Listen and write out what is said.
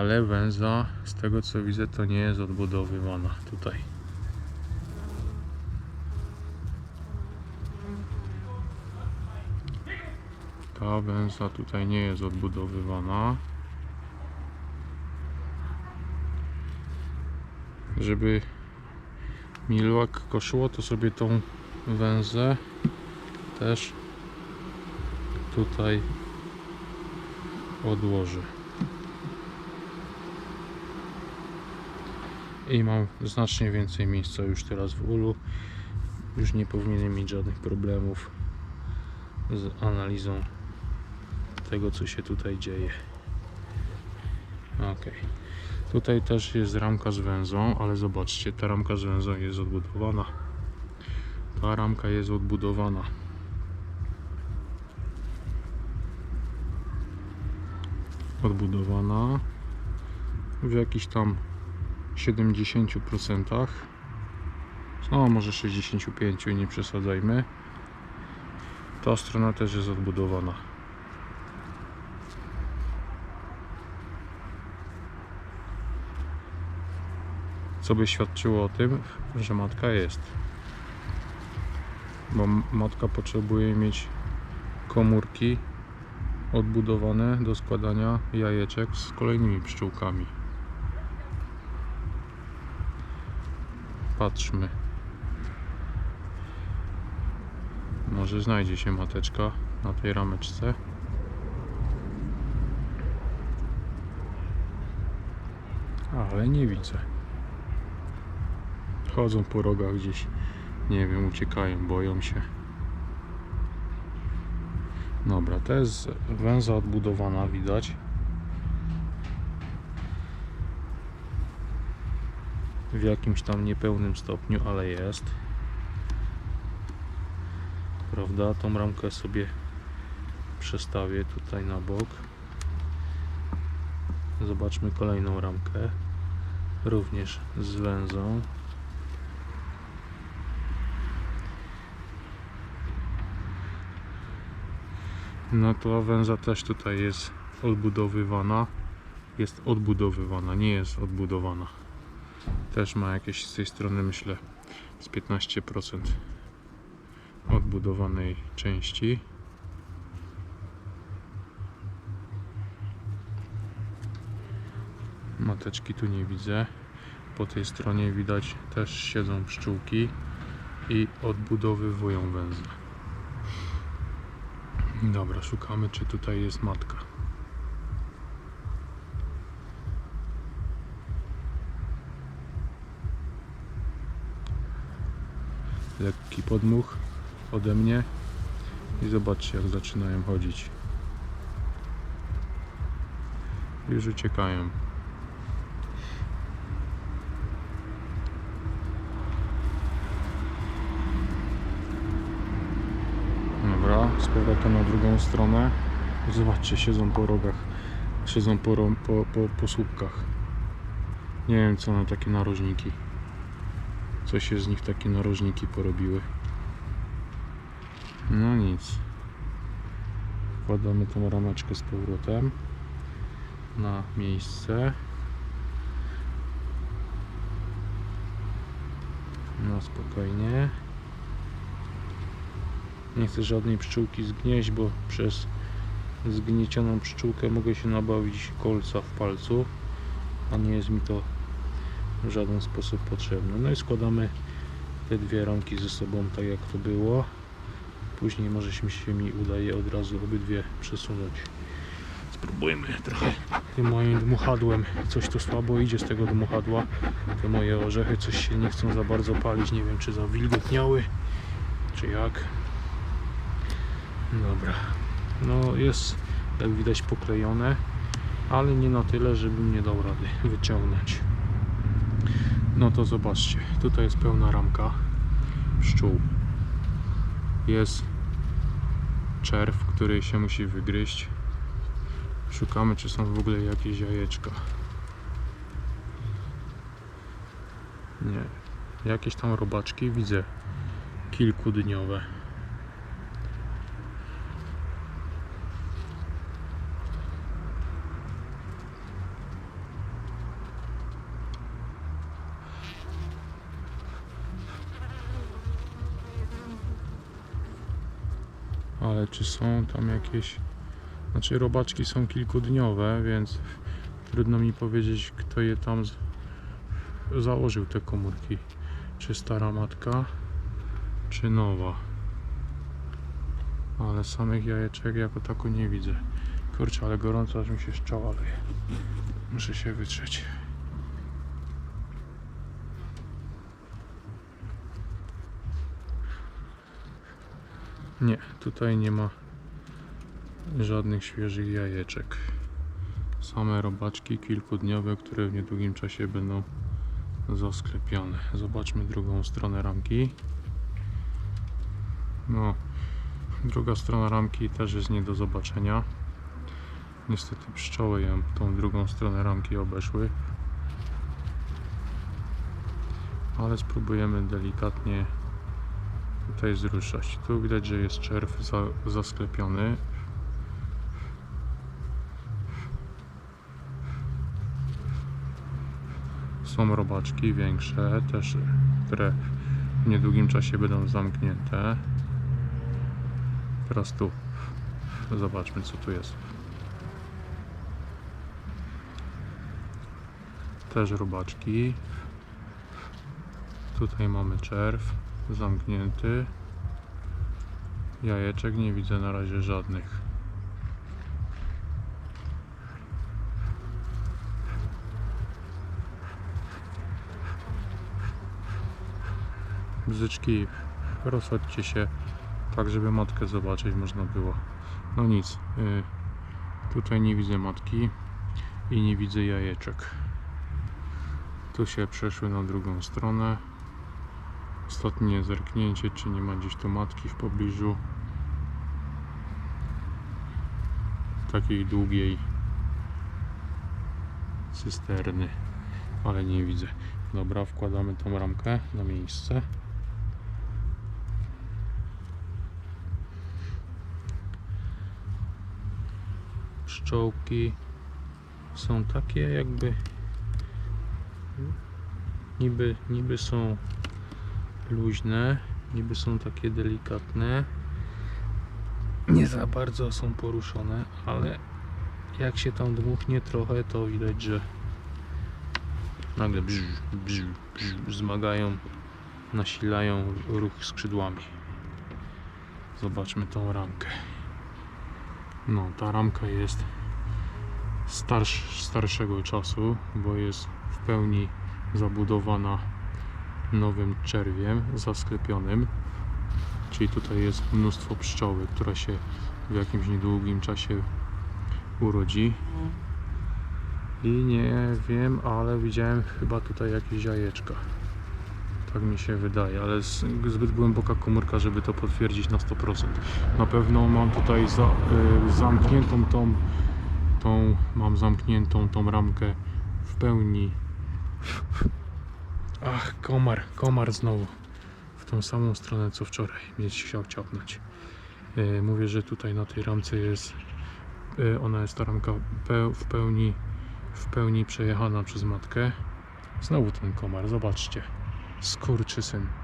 Ale węza, z tego co widzę, to nie jest odbudowywana tutaj. Ta węza tutaj nie jest odbudowywana. Żeby milłak koszło, to sobie tą węzę też tutaj odłożę. I mam znacznie więcej miejsca już teraz w ulu. Już nie powinienem mieć żadnych problemów z analizą tego, co się tutaj dzieje. Ok. Tutaj też jest ramka z węzą, ale zobaczcie, ta ramka z węzą jest odbudowana. Ta ramka jest odbudowana. Odbudowana w jakichś tam 70%. No, może 65%, nie przesadzajmy. Ta strona też jest odbudowana. Co by świadczyło o tym, że matka jest. Bo matka potrzebuje mieć komórki odbudowane do składania jajeczek z kolejnymi pszczółkami. Patrzmy. Może znajdzie się mateczka na tej rameczce. Ale nie widzę. Chodzą po rogach gdzieś. Nie wiem, uciekają, boją się. Dobra, to jest węza odbudowana, widać. W jakimś tam niepełnym stopniu, ale jest. Prawda? Tą ramkę sobie przestawię tutaj na bok. Zobaczmy kolejną ramkę. Również z węzą. No to węza też tutaj jest odbudowywana. Jest odbudowywana, nie jest odbudowana. Też ma jakieś z tej strony myślę z 15% odbudowanej części. Mateczki tu nie widzę. Po tej stronie widać też siedzą pszczółki i odbudowywują węzę. Dobra, szukamy czy tutaj jest matka. Lekki podmuch ode mnie i zobaczcie jak zaczynają chodzić. Już uciekają. Dobra, z powrotem na drugą stronę. Zobaczcie, siedzą po rogach, siedzą po, po, po, po słupkach. Nie wiem co na takie narożniki. Co się z nich takie narożniki porobiły. No nic. Wkładamy tą rameczkę z powrotem na miejsce. No spokojnie. Nie chcę żadnej pszczółki zgnieść, bo przez zgniecioną pszczółkę mogę się nabawić kolca w palcu, a nie jest mi to w żaden sposób potrzebne. No i składamy te dwie ramki ze sobą tak jak to było. Później może się mi udaje od razu obydwie przesunąć. Spróbujmy trochę tym moim dmuchadłem. Coś to słabo idzie z tego dmuchadła. Te moje orzechy coś się nie chcą za bardzo palić. Nie wiem czy zawilgotniały, czy jak. Dobra. No jest jak widać poklejone, ale nie na tyle, żebym nie dał rady wyciągnąć. No to zobaczcie, tutaj jest pełna ramka pszczół. Jest czerw, który się musi wygryźć. Szukamy, czy są w ogóle jakieś jajeczka. Nie. Jakieś tam robaczki widzę. Kilkudniowe. Ale czy są tam jakieś... Znaczy robaczki są kilkudniowe, więc trudno mi powiedzieć kto je tam założył te komórki. Czy stara matka, czy nowa. Ale samych jajeczek jako tako nie widzę. Kurczę, ale gorąco aż mi się z czoła leje. Muszę się wytrzeć. Nie, tutaj nie ma żadnych świeżych jajeczek. Same robaczki kilkudniowe, które w niedługim czasie będą zasklepione. Zobaczmy drugą stronę ramki. No, druga strona ramki też jest nie do zobaczenia. Niestety pszczoły ją tą drugą stronę ramki obeszły. Ale spróbujemy delikatnie tutaj zruszać. Tu widać, że jest czerw za, zasklepiony. Są robaczki większe, też, które w niedługim czasie będą zamknięte. Teraz tu. Zobaczmy, co tu jest. Też robaczki. Tutaj mamy czerw zamknięty. Jajeczek nie widzę na razie żadnych. Bzyczki, rozchodźcie się tak, żeby matkę zobaczyć można było. No nic, y, tutaj nie widzę matki i nie widzę jajeczek. Tu się przeszły na drugą stronę. Ostatnie zerknięcie, czy nie ma gdzieś tu matki w pobliżu. Takiej długiej cysterny, ale nie widzę. Dobra, wkładamy tą ramkę na miejsce. Pszczołki są takie jakby niby, niby są luźne, niby są takie delikatne. Nie za bardzo są poruszone, ale jak się tam dmuchnie trochę, to widać, że nagle bzz, bzz, bzz, wzmagają, nasilają ruch skrzydłami. Zobaczmy tą ramkę. No, ta ramka jest starsz, starszego czasu, bo jest w pełni zabudowana nowym czerwiem zasklepionym. Czyli tutaj jest mnóstwo pszczoły, która się w jakimś niedługim czasie urodzi. I nie wiem, ale widziałem chyba tutaj jakieś jajeczka. Tak mi się wydaje, ale zbyt głęboka komórka, żeby to potwierdzić na 100%. Na pewno mam tutaj za, y, zamkniętą tą, tą, mam zamkniętą tą ramkę w pełni Ach, komar, komar znowu. W tą samą stronę co wczoraj. Mieć chciał ciapnąć. E, mówię, że tutaj na tej ramce jest. E, ona jest ta ramka w pełni w pełni przejechana przez matkę. Znowu ten komar, zobaczcie. Skurczysyn.